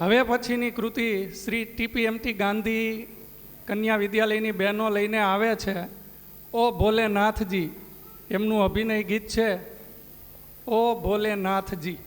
હવે પછીની કૃતિ શ્રી ટીપીએમટી ગાંધી કન્યા વિદ્યાલયની બહેનો લઈને આવે છે. ઓ ભોલેનાથજી, એમનું અભિનય ગીત છે. ઓ ભોલેનાથજી.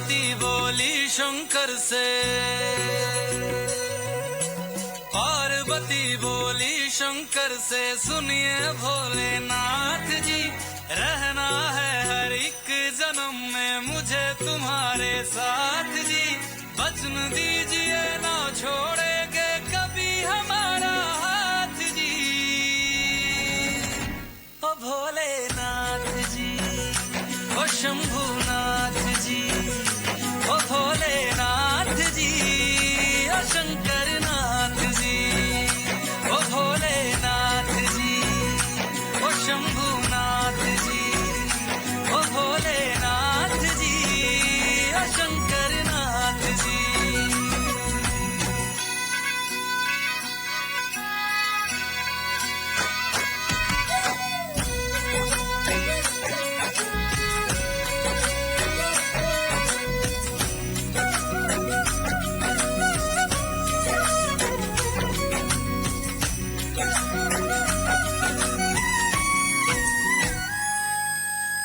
पार्वती बोली शंकर से। पार्वती बोली शंकर से। सुनिए भोलेनाथ जी, रहना है हर एक जन्म में मुझे तुम्हारे साथ जी। वचन दीजिए ना छोड़ेंगे कभी हमारा हाथ जी। ओ भोलेनाथ जी, ओ शंभुनाथ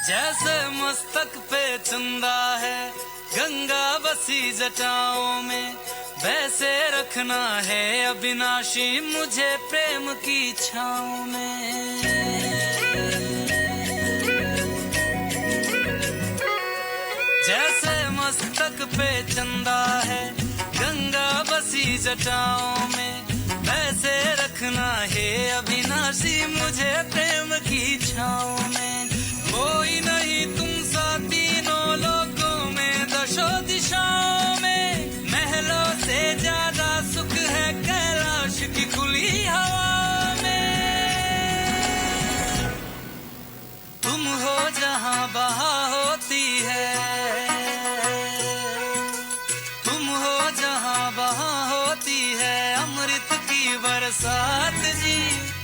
जैसे मस्तक पे चंदा है, गंगा बसी जटाओं में। वैसे रखना है अविनाशी मुझे प्रेम की छाओं में। जैसे मस्तक पे चंदा है, गंगा बसी जटाओं में। वैसे रखना है अविनाशी मुझे प्रेम की छाओं में कोई नहीं तुम सा तीनों लोगों में दशो दिशाओं में महलों से ज्यादा सुख है कैलाश की खुली हवा में तुम हो जहां बहा की बरसात जी,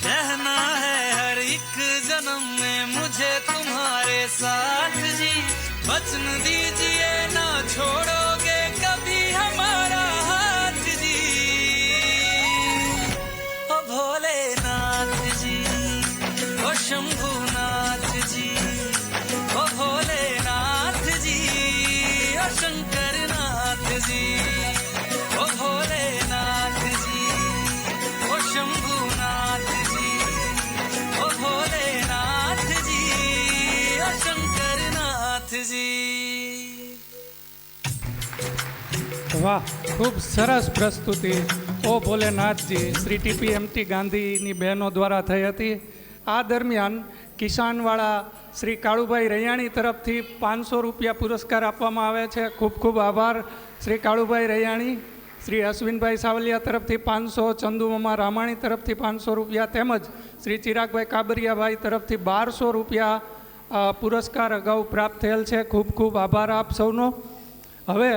रहना है हर एक जन्म में मुझे तुम्हारे साथ जी। वचन दीजिए ना छोड़ोगे कभी हमारा हाथ जी। ओ भोलेनाथ जी, ओ शंभुनाथ जी, ओ भोलेनाथ जी, ओ शंकरनाथ जी। વાહ, ખૂબ સરસ પ્રસ્તુતિ. ઓ ભોલેનાથજી, શ્રી ટીપીએમટી ગાંધીની બહેનો દ્વારા થઈ હતી. આ દરમિયાન કિસાનવાળા શ્રી કાળુભાઈ રૈયાણી તરફથી પાંચસો રૂપિયા પુરસ્કાર આપવામાં આવે છે. ખૂબ ખૂબ આભાર, શ્રી કાળુભાઈ રૈયાણી. શ્રી અશ્વિનભાઈ સાવલિયા તરફથી પાંચસો, ચંદુમામા રામાણી તરફથી પાંચસો રૂપિયા તેમજ શ્રી ચિરાગભાઈ કાબરિયાભાઈ તરફથી બારસો રૂપિયા પુરસ્કાર અગાઉ પ્રાપ્ત થયેલ છે. ખૂબ ખૂબ આભાર આપ સૌનો. હવે